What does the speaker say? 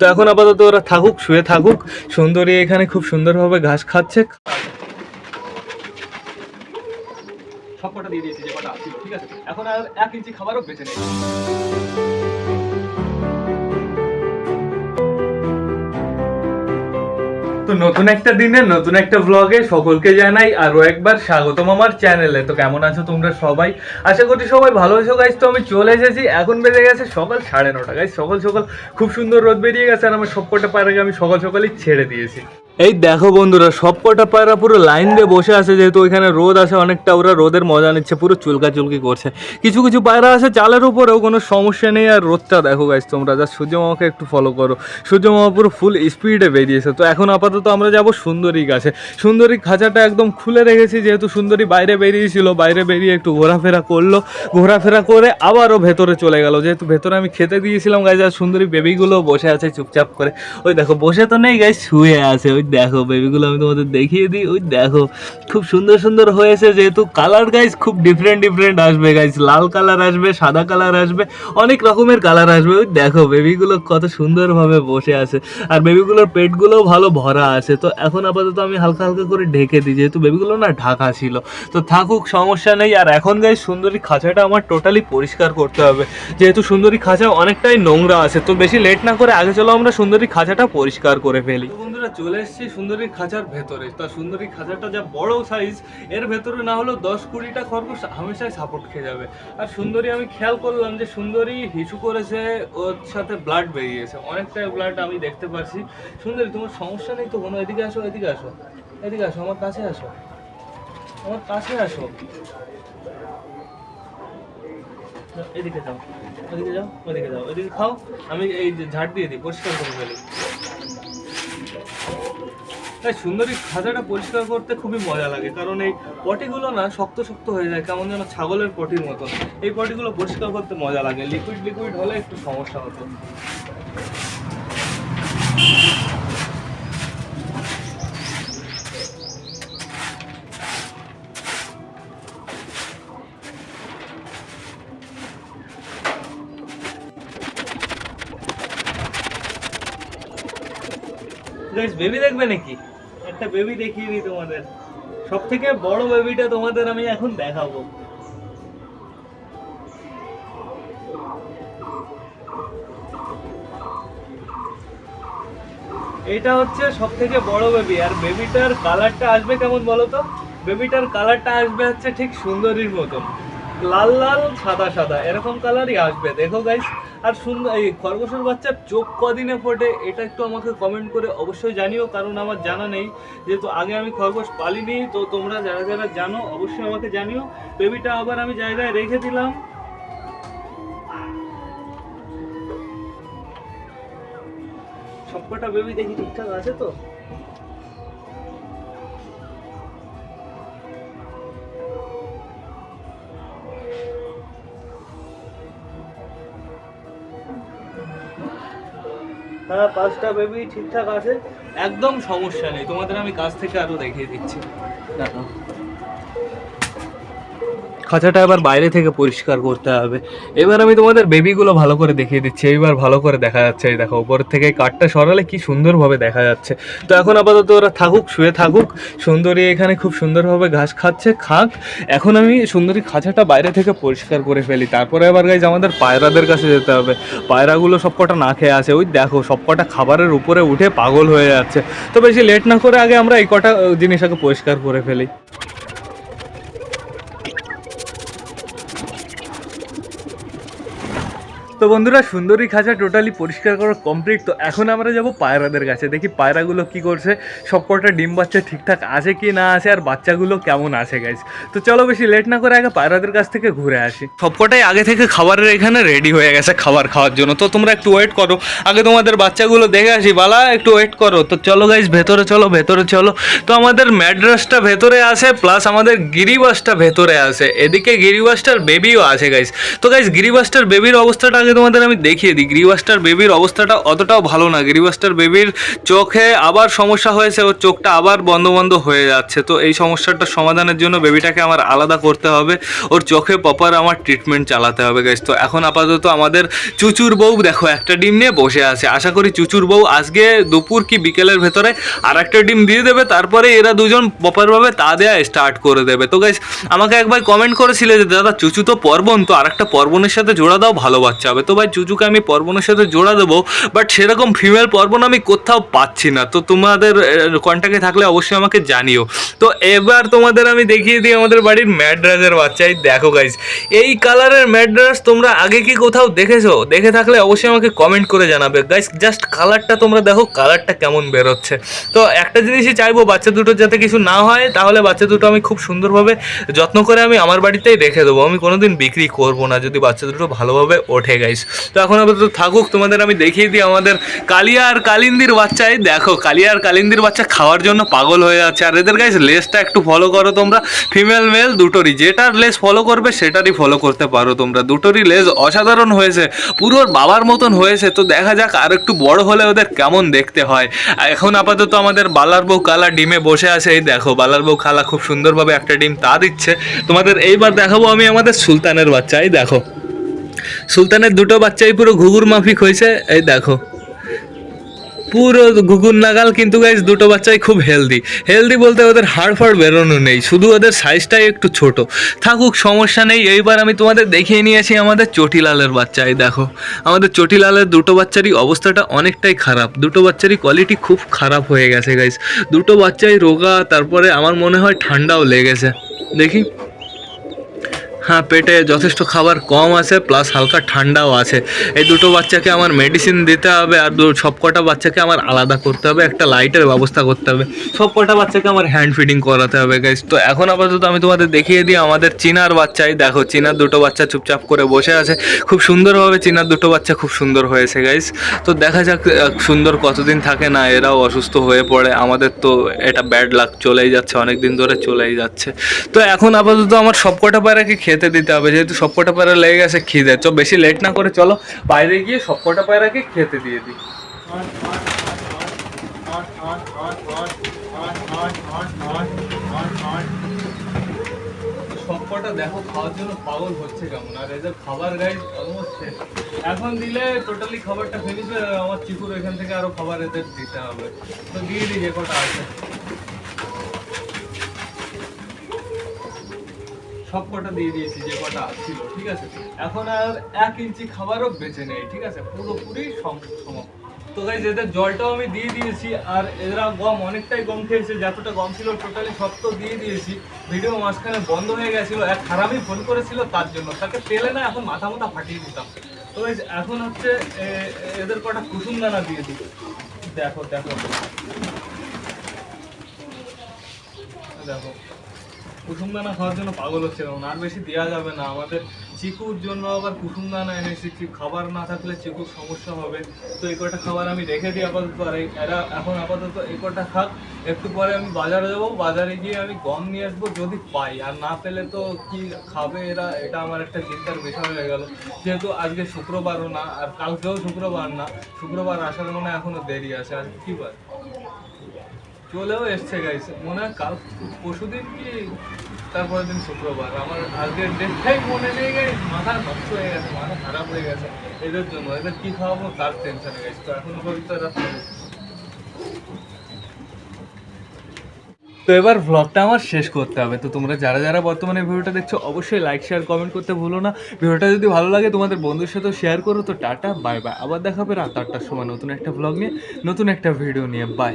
তো এখন আপাতত ওরা থাকুক, শুয়ে থাকুক। সুন্দরী এখানে খুব সুন্দরভাবে ঘাস খাচ্ছে। দিয়ে দিয়েছি, যে কটা ঠিক আছে? এখন আর এক ইঞ্চি খাবারও বেঁচে নেই। তো নতুন একটা দিনে, নতুন একটা ব্লগে সকলকে জানাই আরও একবার স্বাগতম আমার চ্যানেলে তো কেমন আছো তোমরা সবাই? আশা করছি সবাই ভালো আছো গাইজ তো আমি চলে এসেছি। এখন বেজে গেছে সকাল সাড়ে নটা। গাইজ সকাল সকাল খুব সুন্দর রোদ বেরিয়ে গেছে আর আমার সবকটা পায়রাকে আমি সকাল সকালই ছেড়ে দিয়েছি। এই দেখো বন্ধুরা, সব কটা পায়রা পুরো লাইন দিয়ে বসে আছে, যেহেতু ওইখানে রোদ আছে, অনেকটা ওরা রোদের মজা নিচ্ছে, পুরো চুলকা চুলকি করছে। কিছু কিছু পায়রা আছে চালের উপরেও, কোনো সমস্যা নেই, আর রোদটা দেখো গাইজ তোমরা যা সূর্য মামাকে একটু ফলো করো। সূর্য মামা পুরো ফুল স্পিডে বেরিয়েছে, তো এখন আপাতত আমরা যাব সুন্দরী গাছে। সুন্দরী খাঁচাটা একদম খুলে রেখেছি, যেহেতু সুন্দরী বাইরে বেরিয়েছিল, বাইরে বেরিয়ে একটু ঘোরাফেরা করল। ঘোরাফেরা করে আবারও ভেতরে চলে গেল, যেহেতু ভেতরে আমি খেতে দিয়েছিলাম গাইজ আর সুন্দরী বেবিগুলো বসে আছে চুপচাপ করে। ওই দেখো, বসে তো নেই গাইজ শুয়ে আছে, ওই দেখো বেবিগুলো আমি তোমাদের দেখিয়ে দিই। ওই দেখো, খুব সুন্দর সুন্দর হয়েছে যেহেতু কালার গাইজ খুব ডিফারেন্ট ডিফারেন্ট আসবে গাইজ লাল কালার আসবে, সাদা কালার আসবে, অনেক রকমের কালার আসবে। ওই দেখো বেবিগুলো কত সুন্দরভাবে বসে আছে। আর বেবিগুলোর পেটগুলোও ভালো ভরা আছে। তো এখন আপাতত আমি হালকা হালকা করে ঢেকে দিই। যেহেতু বেবিগুলো না ঢাকা ছিল। তো থাকুক, সমস্যা নেই। আর এখন গাইজ সুন্দরী খাঁচাটা আমার টোটালি পরিষ্কার করতে হবে। যেহেতু সুন্দরী খাঁচা অনেকটাই নোংরা আছে। তো বেশি লেট না করে আগে চলো আমরা সুন্দরী খাঁচাটা পরিষ্কার করে ফেলি। বন্ধুরা চলে এসেছি সুন্দরী খাঁচার ভেতরে। তা সুন্দরী খাঁচাটা যা বড় সাইজ এর ভেতরে না হলেও দশ কুড়িটা খরগোশ হামেশাই সাপোর্ট খেয়ে যাবে। আর সুন্দরী, আমি খেয়াল করলাম যে সুন্দরী হিসু করেছে, ওর সাথে ব্লাড বেরিয়েছে। অনেকটাই ব্লাড আমি দেখতে পাচ্ছি। সুন্দরী, তোমার সমস্যা নেই তো কোনো? এদিকে আসো এদিকে আসো। এদিকে আসো, আমার কাছে আসো। আমার কাছে আসো। এদিকে যাও। ওদিকে যাও ওদিকে যাও। ওদিকে খাও। আমি এই ঝাড় দিয়ে দিই, পরিষ্কার করে ফেলি। তাই সুন্দরী খাজাটা পরিষ্কার করতে খুবই মজা লাগে, কারণ এই পটিগুলো না শক্ত শক্ত হয়ে যায়, কেমন যেন ছাগলের পটির মতো এই পটিগুলো পরিষ্কার করতে মজা লাগে লিকুইড লিকুইড হলে একটু সমস্যা হতো। গাইস বেবি দেখবে নাকি? একটা বেবি দেখিয়ে দিই তোমাদের। সব থেকে বড় বেবিটা তোমাদের আমি এখন দেখাবো। এটা হচ্ছে সব থেকে বড় বেবি আর বেবিটার কালারটা আসবে কেমন বলো তো? বেবিটার কালারটা আসবে হচ্ছে ঠিক সুন্দরীর মতন। লাল লাল, সাদা সাদা। এরকম কালারই আসবে। দেখো গাইস আর সুন্দর, এই খরগোশের বাচ্চার চোখ কদিনে ফোটে, এটা একটু আমাকে কমেন্ট করে অবশ্যই জানিও, কারণ আমার জানা নেই। যেহেতু আগে আমি খরগোশ পালিনি, তো তোমরা যারা যারা জানো, অবশ্যই আমাকে জানিও। বেবিটা আবার আমি জায়গায় রেখে দিলাম। সবকটা বেবি দেখি ঠিকঠাক আছে তো? হ্যাঁ পাঁচটা বেবি ঠিকঠাক আছে। একদম সমস্যা নেই। তোমাদের আমি কাছ থেকে আরও দেখিয়ে দিচ্ছি। দেখো খাঁচাটা এবার বাইরে থেকে পরিষ্কার করতে হবে। এবার আমি তোমাদের বেবিগুলো ভালো করে দেখিয়ে দিচ্ছি। এইবার ভালো করে দেখা যাচ্ছে, এই দেখো, উপর থেকে কাঠটা সরালে কি সুন্দরভাবে দেখা যাচ্ছে। তো এখন আপাতত ওরা থাকুক, শুয়ে থাকুক। সুন্দরী এখানে খুব সুন্দরভাবে ঘাস খাচ্ছে, খাক। এখন আমি সুন্দরী খাঁচাটা বাইরে থেকে পরিষ্কার করে ফেলি। তারপরে আবার গাইজ আমাদের পায়রাদের কাছে যেতে হবে। পায়রাগুলো সবকটা না খেয়ে আছে। ওই দেখো, সবকটা খাবারের উপরে উঠে পাগল হয়ে যাচ্ছে। তো বেশি লেট না করে আগে আমরা এই কটা জিনিস আগে পরিষ্কার করে ফেলি। তো বন্ধুরা, সুন্দরী খাঁচা টোটালি পরিষ্কার করা কমপ্লিট তো এখন আমরা যাব পায়রাদের কাছে। দেখি পায়রাগুলো কি করছে সবকটা ডিম বাচ্চা ঠিকঠাক আছে কি না আছে, আর বাচ্চাগুলো কেমন আছে গাইজ তো চলো বেশি লেট না করে আগে পায়রাদের কাছ থেকে ঘুরে আসি। সবকটাই আগে থেকে খাবারের এখানে রেডি হয়ে গেছে খাবার খাওয়ার জন্য। তো তোমরা একটু ওয়েট করো। আগে তোমাদের বাচ্চাগুলো দেখে আসি। বালা, একটু ওয়েট করো। তো চলো গাইজ ভেতরে চলো ভেতরে চলো। তো আমাদের ম্যাড্রাসটা ভেতরে আছে প্লাস আমাদের গিরিবাসটা ভেতরে আছে। এদিকে গিরিবাসটার বেবিও আছে গাইজ তো গাইজ গিরিবাসটার বেবির অবস্থাটা আগে তোমাদের আমি দেখিয়ে দিই গ্রিবাস্টার বেবির অবস্থাটা অতটাও ভালো না। গ্রিবাস্টার বেবির চোখে আবার সমস্যা হয়েছে, ওর চোখটা আবার বন্ধ বন্ধ হয়ে যাচ্ছে। তো এই সমস্যাটার সমাধানের জন্য বেবিটাকে আমার আলাদা করতে হবে। ওর চোখে প্রপার আমার ট্রিটমেন্ট চালাতে হবে গাইজ তো এখন আপাতত আমাদের চুচুর বউ দেখো, একটা ডিম নিয়ে বসে আছে। আশা করি চুচুর বউ আজকে দুপুর কি বিকেলের ভেতরে আর একটা ডিম দিয়ে দেবে, তারপরে এরা দুজন প্রপারভাবে তা দেওয়া স্টার্ট করে দেবে। তো গাইজ আমাকে একবার কমেন্ট করেছিলে যে, দাদা, চুচু তো পর্বন তো আরেকটা পর্বনের সাথে জোড়া দাও, ভালো বাচ্চা হবে। তো ভাই, চুচুকে আমি পর্বনের সাথে জোড়া দেবো বাট সেরকম ফিমেল পর্বন আমি কোথাও পাচ্ছি না। তো তোমাদের কন্ট্যাক্টে থাকলে অবশ্যই আমাকে জানিও। তো এবার তোমাদের আমি দেখিয়ে দিই আমাদের বাড়ির ম্যাড্রাসের বাচ্চাই দেখো গাইজ এই কালারের ম্যাড্রাস তোমরা আগে কি কোথাও দেখেছ? দেখে থাকলে অবশ্যই আমাকে কমেন্ট করে জানাবে। গাইজ জাস্ট কালারটা তোমরা দেখো কালারটা কেমন বেরোচ্ছে। তো একটা জিনিসই চাইব, বাচ্চা দুটোর যাতে কিছু না হয়, তাহলে বাচ্চা দুটো আমি খুব সুন্দরভাবে যত্ন করে আমি আমার বাড়িতেই রেখে দেবো। আমি কোনোদিন বিক্রি করব না, যদি বাচ্চা দুটো ভালোভাবে ওঠে গাইস তো এখন আপাতত থাকুক, তোমাদের আমি দেখিয়ে দিই আমাদের কালিয়া আর কালিন্দির বাচ্চাই। দেখো, কালিয়া আর কালিন্দির বাচ্চা খাওয়ার জন্য পাগল হয়ে যাচ্ছে আর এদের গাইস লেসটা একটু ফলো করো তোমরা। ফিমেল মেল দুটোরই। যেটার লেস ফলো করবে, সেটারই ফলো করতে পারো তোমরা। দুটোরই লেস অসাধারণ হয়েছে। পুরো বাবার মতন হয়েছে। তো দেখা যাক আর একটু বড় হলে ওদের কেমন দেখতে হয়। এখন আপাতত আমাদের বালার বউ কালা ডিমে বসে আছে। এই দেখো, বালার বউ খালা খুব সুন্দরভাবে একটা ডিম তা দিচ্ছে। তোমাদের এইবার দেখাবো আমি আমাদের সুলতানের বাচ্চা। এই দেখো। সুলতানের দুটো বাচ্চাই পুরো ঘুঘুর মাফিক হয়েছে, এই দেখো। পুরো ঘুঘুর নাগাল কিন্তু গাইজ দুটো বাচ্চাই খুব হেলদি হেলদি বলতে ওদের হাড় ফাড় বেরোনো নেই, শুধু ওদের সাইজটাই একটু ছোট। থাকুক, সমস্যা নেই, এইবার আমি তোমাদের দেখিয়ে নিয়েছি আমাদের চটিলালের বাচ্চা, এই দেখো। আমাদের চটিলালের দুটো বাচ্চারই অবস্থাটা অনেকটাই খারাপ। দুটো বাচ্চারই কোয়ালিটি খুব খারাপ হয়ে গেছে গাইজ দুটো বাচ্চাই রোগা, তারপরে আমার মনে হয় ঠান্ডাও লেগেছে। দেখি। পেটে যথেষ্ট খাবার কম আছে প্লাস হালকা ঠান্ডাও আছে। এই দুটো বাচ্চাকে আমার মেডিসিন দিতে হবে আর দু সব কটা বাচ্চাকে আমার আলাদা করতে হবে, একটা লাইটের ব্যবস্থা করতে হবে। সব কটা বাচ্চাকে আমার হ্যান্ড ফিডিং করাতে হবে গাইজ তো এখন আপাতত আমি তোমাদের দেখিয়ে দিই আমাদের চিনার বাচ্চাই। দেখো, চিনার দুটো বাচ্চা চুপচাপ করে বসে আছে। খুব সুন্দরভাবে চিনার দুটো বাচ্চা খুব সুন্দর হয়েছে গাইজ তো দেখা যাক সুন্দর কতদিন থাকে না, এরাও অসুস্থ হয়ে পড়ে। আমাদের তো এটা ব্যাড লাক চলেই যাচ্ছে অনেক দিন ধরে চলেই যাচ্ছে। তো এখন আপাতত আমার সবকটা পায়রাকে খেতে দিতে হবে, যেহেতু সবকটা পায়রা লেগে গেছে, খিদে। তো বেশি লেট না করে চলো, বাইরে গিয়ে সবকটা পায়রাকে খেতে দিয়ে দিই। সবকটা দেখো, খাওয়ার জন্য পাগল হচ্ছে কেমন, আর এদের খাবার গাই অলমোস্ট শেষ। এখন দিলে টোটালি খাবারটা যাবে, আমার চিকুর এখান থেকে আরও খাবার এদের দিতে হবে। তো দিয়ে দিই, যে কটা আছে। সব কটা দিয়ে দিয়েছি যে কটা ছিল ঠিক আছে? এখন আর এক ইঞ্চি খাবারও বেঁচে নেই ঠিক আছে? পুরোপুরি সম- তো গাইজ এদের জলটাও আমি দিয়ে দিয়েছি আর এরা গম অনেকটাই গম খেয়েছে যতটা গম ছিল টোটালি সব তো দিয়ে দিয়েছি। ভিডিও মাঝখানে বন্ধ হয়ে গেছিল এক খারাপই ফোন করেছিল তার জন্য তাকে পেলে না এখন মাথা মাথা ফাটিয়ে দিতাম। তো guys, এখন হচ্ছে এদের কটা কুসুম দানা দিয়ে দিই দেখো দেখো। দেখো। কুসুম দানা খাওয়ার জন্য পাগল হচ্ছে কেমন আর বেশি দেওয়া যাবে না। আমাদের চিকুর জন্য আবার কুসুম দানা এনেছি খাবার না থাকলে চিকুর সমস্যা হবে। তো এই কটা খাবার আমি রেখে দিই আপাতত, আর এরা এখন আপাতত এই কটা খাক। একটু পরে আমি বাজারে যাব। বাজারে গিয়ে আমি গম নিয়ে আসব যদি পাই। আর না পেলে তো কি খাবে এরা? এটা আমার একটা চিন্তার বিষয় হয়ে গেল। যেহেতু আজকে শুক্রবারও না, আর কালকেও শুক্রবার না। শুক্রবার আসার মনে হয় এখনও দেরি আছে। আর কী বার চলেও এসছে গাইস মনে হয় কাল পরশু দিন কি, তারপরের দিন শুক্রবার। আমার আজকের ডেটটাই মনে নেই গাইস মাথা নষ্ট হয়ে গেছে, মাথা খারাপ হয়ে গেছে এদের জন্য। এদের কি খাওয়াবো, তার টেনশনে গাইস তো এখনও পর্যন্ত এরা তো এবার ভ্লগটা আমার শেষ করতে হবে। তো তোমরা যারা যারা বর্তমানে ভিডিওটা দেখছ, অবশ্যই লাইক শেয়ার কমেন্ট করতে ভুলো না। ভিডিওটা যদি ভালো লাগে, তোমাদের বন্ধুর সাথেও শেয়ার করো। তো টাটা বাই বাই আবার দেখাবে রাত আটটার সময় নতুন একটা ভ্লগ নিয়ে, নতুন একটা ভিডিও নিয়ে। বাই